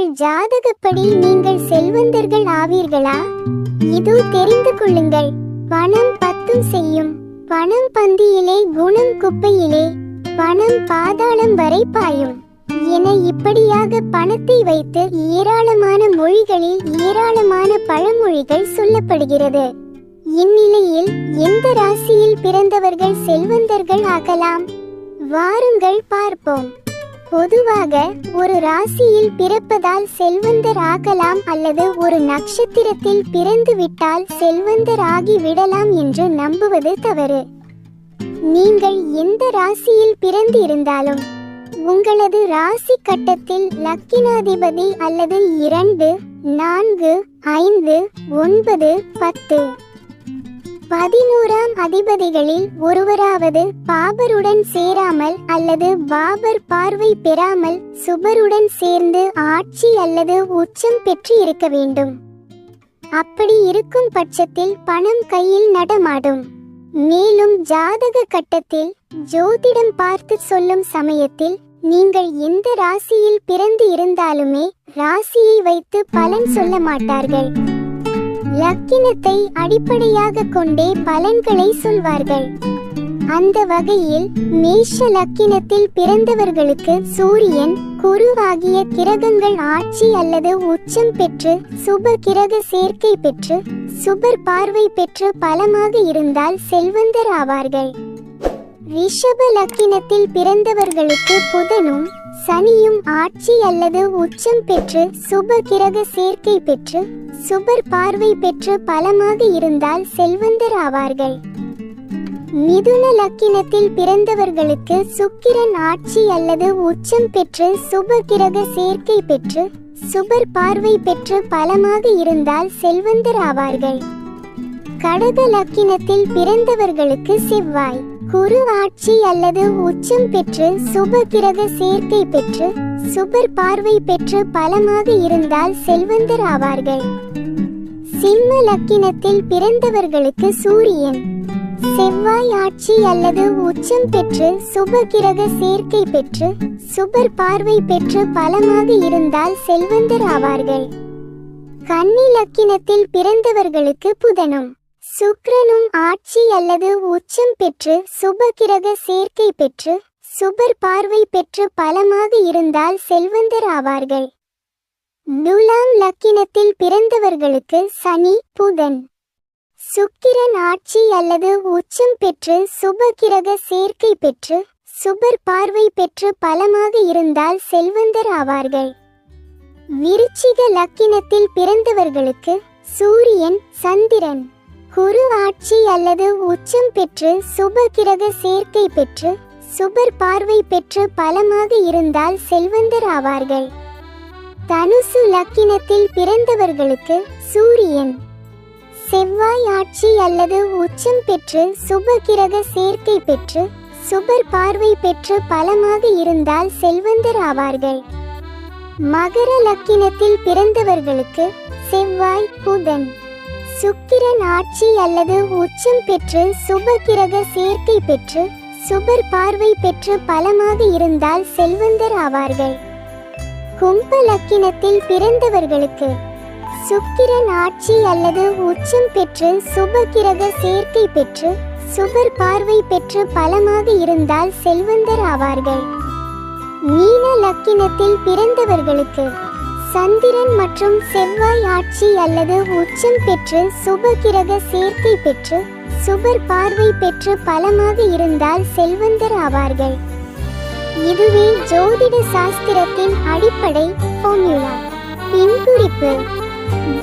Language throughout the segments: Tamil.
உங்கள் ஜாதகப்படி நீங்கள் செல்வந்தர்கள் ஆவீர்களா? இது தெரிந்து கொள்ளுங்கள். பணம் பத்தும் செய்யும். பணம் பந்தியிலே குணம் குப்பையிலே பணம் பாதாளம் வரை பாயும். என இப்படியாக பணத்தை வைத்து ஏராளமான மொழிகளில் ஏராளமான பழமொழிகள் சொல்லப்படுகிறது. இந்நிலையில் எந்த ராசியில் பிறந்தவர்கள் செல்வந்தர்கள் ஆகலாம்? வாருங்கள் பார்ப்போம். பொதுவாக ஒரு ராசியில் பிறப்பதால் செல்வந்தர் ஆகலாம் அல்லது ஒரு நட்சத்திரத்தில் பிறந்து விட்டால் செல்வந்தர் ஆகி விடலாம் என்று நம்புவது தவறு. நீங்கள் எந்த ராசியில் பிறந்து இருந்தாலும் உங்களது ராசி கட்டத்தில் லக்கினாதிபதி அல்லது இரண்டு நான்கு ஐந்து ஒன்பது பத்து பதினோராம் அதிபதிகளில் ஒருவராவது பாபருடன் சேராமல் அல்லது பாபர் பார்வை பெறாமல் சுபருடன் சேர்ந்து ஆட்சி அல்லது உச்சம் பெற்று இருக்க வேண்டும். அப்படி இருக்கும் பட்சத்தில் பணம் கையில் நடமாடும். மேலும் ஜாதக கட்டத்தில் ஜோதிடம் பார்த்து சொல்லும் சமயத்தில் நீங்கள் எந்த ராசியில் பிறந்து இருந்தாலுமே ராசியை வைத்து பலன் சொல்ல மாட்டார்கள். லக்கினத்தை அடிப்படையாக கொண்டே பலன்களை சொல்வார்கள். அந்த வகையில் மேஷ லக்கினத்தில் பிறந்தவர்களுக்கு சூரியன் குரு ஆகிய கிரகங்கள் ஆட்சி அல்லது உச்சம் பெற்று சுப கிரக சேர்க்கை பெற்று சுபர் பார்வை பெற்று பலமாக இருந்தால் செல்வந்தர் ஆவார்கள். ரிஷப லக்கினத்தில் பிறந்தவர்களுக்கு புதனும் சனியும் ஆட்சி அல்லது உச்சம் பெற்று சுப கிரக சேர்க்கை பெற்று சுபர் பார்வை பெற்று பலமாக இருந்தால் செல்வந்தர் ஆவார்கள். மிதுன லக்கினத்தில் பிறந்தவர்களுக்கு சுக்கிரன் ஆட்சி அல்லது உச்சம் பெற்று சுப கிரக சேர்க்கை பெற்று சுபர் பார்வை பெற்று பலமாக இருந்தால் செல்வந்தர் ஆவார்கள். கடக லக்கினத்தில் பிறந்தவர்களுக்கு செவ்வாய். குரு ஆட்சி அல்லது உச்சம் பெற்று சுப கிரக சேர்க்கை பெற்று சுபர் பார்வை பெற்று பலமாக இருந்தால் செல்வந்தர் ஆவார்கள். சிம்ம லக்கினத்தில் பிறந்தவர்களுக்கு சூரியன். செவ்வாய் ஆட்சி அல்லது உச்சம் பெற்று சுப கிரக சேர்க்கை பெற்று சுபர் பார்வை பெற்று பலமாக இருந்தால் செல்வந்தர் ஆவார்கள். கன்னி லக்கினத்தில் பிறந்தவர்களுக்கு புதனம். சுக்கிரனும் ஆட்சி அல்லது உச்சம் பெற்று சுபகிரக சேர்க்கை பெற்று சுபர் பார்வை பெற்று பலமாக இருந்தால் செல்வந்தர் ஆவார்கள். துலாம் லக்கினத்தில் பிறந்தவர்களுக்கு சனி புதன். சுக்கிரன் ஆட்சி அல்லது உச்சம் பெற்று சுபகிரக சேர்க்கை பெற்று சுபர் பார்வை பெற்று பலமாக இருந்தால் செல்வந்தர் ஆவார்கள். விருச்சிக லக்கினத்தில் பிறந்தவர்களுக்கு சூரியன் சந்திரன். குரு ஆட்சி அல்லது உச்சம் பெற்று சுப கிரக சேர்க்கை பெற்று சுபர் பார்வை பெற்று பலமாக இருந்தால் செல்வந்தர் ஆவார்கள். தனுசு லக்கினத்தில் பிறந்தவர்களுக்கு சூரியன். செவ்வாய் ஆட்சி அல்லது உச்சம் பெற்று சுப கிரக சேர்க்கை பெற்று சுபர் பார்வை பெற்று பலமாக இருந்தால் செல்வந்தர் ஆவார்கள். மகர லக்கினத்தில் பிறந்தவர்களுக்கு செவ்வாய் புதன். சுக்கிரன் ஆட்சி அல்லது உச்சம் பெற்று சுப கிரக சேர்க்கை பெற்று சுபர் பார்வை பெற்று பலமாக இருந்தால் செல்வந்தர் ஆவார்கள். கும்ப லக்கினத்தில் பிறந்தவர்களுக்கு சுக்கிரன் ஆட்சி அல்லது உச்சம் பெற்று சுப கிரக சேர்க்கை பெற்று சுபர் பார்வை பெற்று பலமாக இருந்தால் செல்வந்தர் ஆவார்கள். மீன லக்கினத்தில் பிறந்தவர்களுக்கு சந்திரன் மற்றும் செவ்வாய் ஆட்சி அல்லது உச்சம் பெற்று சுபகிரக சேர்க்கை பெற்று சுபர் பார்வை பெற்று பலமாக இருந்தால் செல்வந்தர் ஆவார்கள். இதுவே ஜோதிட சாஸ்திரத்தின் அடிப்படை ஃபார்முலா பின்குறிப்பு.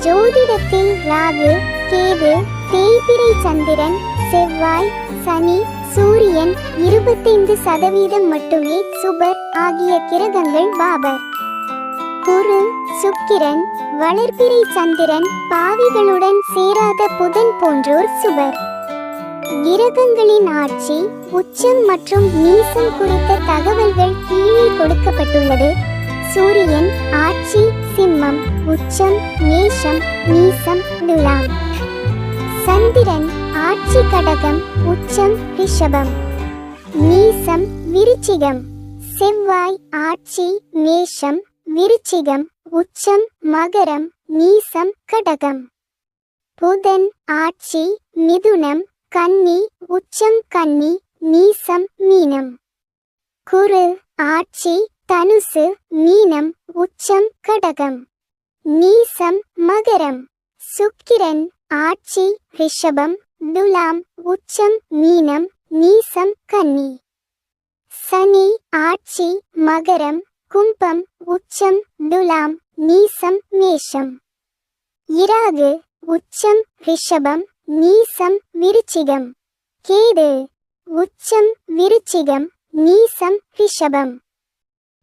ஜோதிடத்தில் ராகு கேது தேய்பிரை சந்திரன் செவ்வாய் சனி சூரியன் இருபத்தைந்து சதவீதம் மட்டுமே சுபர் ஆகிய கிரகங்கள் பாபர். குரு சுக்கிரன் வளர்பிறை சந்திரன் பாவிகளுடன் சேராத புதன் போன்றோர் சுவர் கிரகங்களின் ஆட்சி உச்சம் மற்றும் நீசம் குறித்த தகவல்கள் கீழே கொடுக்கப்பட்டுள்ளது. சூரியன் ஆட்சி சிம்மம் உச்சம் மேஷம் நீசம் துலாம். சந்திரன் ஆட்சி கடகம் உச்சம் ரிஷபம். நீசம் விருச்சிகம். செவ்வாய் ஆட்சி மேஷம் விருச்சிகம் உச்சம் மகரம் நீசம் கடகம். புதன் ஆட்சி மிதுனம் கன்னி உச்சம் கன்னி நீசம் மீனம். குரு ஆட்சி தனுசு மீனம் உச்சம் கடகம். நீசம் மகரம். சுக்கிரன் ஆட்சி ரிஷபம் துலாம் உச்சம் மீனம் நீசம் கன்னி. சனி ஆட்சி மகரம் கும்பம் உச்சம் துலாம் நீசம் மேஷம். இராகு உச்சம் ரிஷபம் நீசம் விருச்சிகம். கேது உச்சம் விருச்சிகம் நீசம் ரிஷபம்.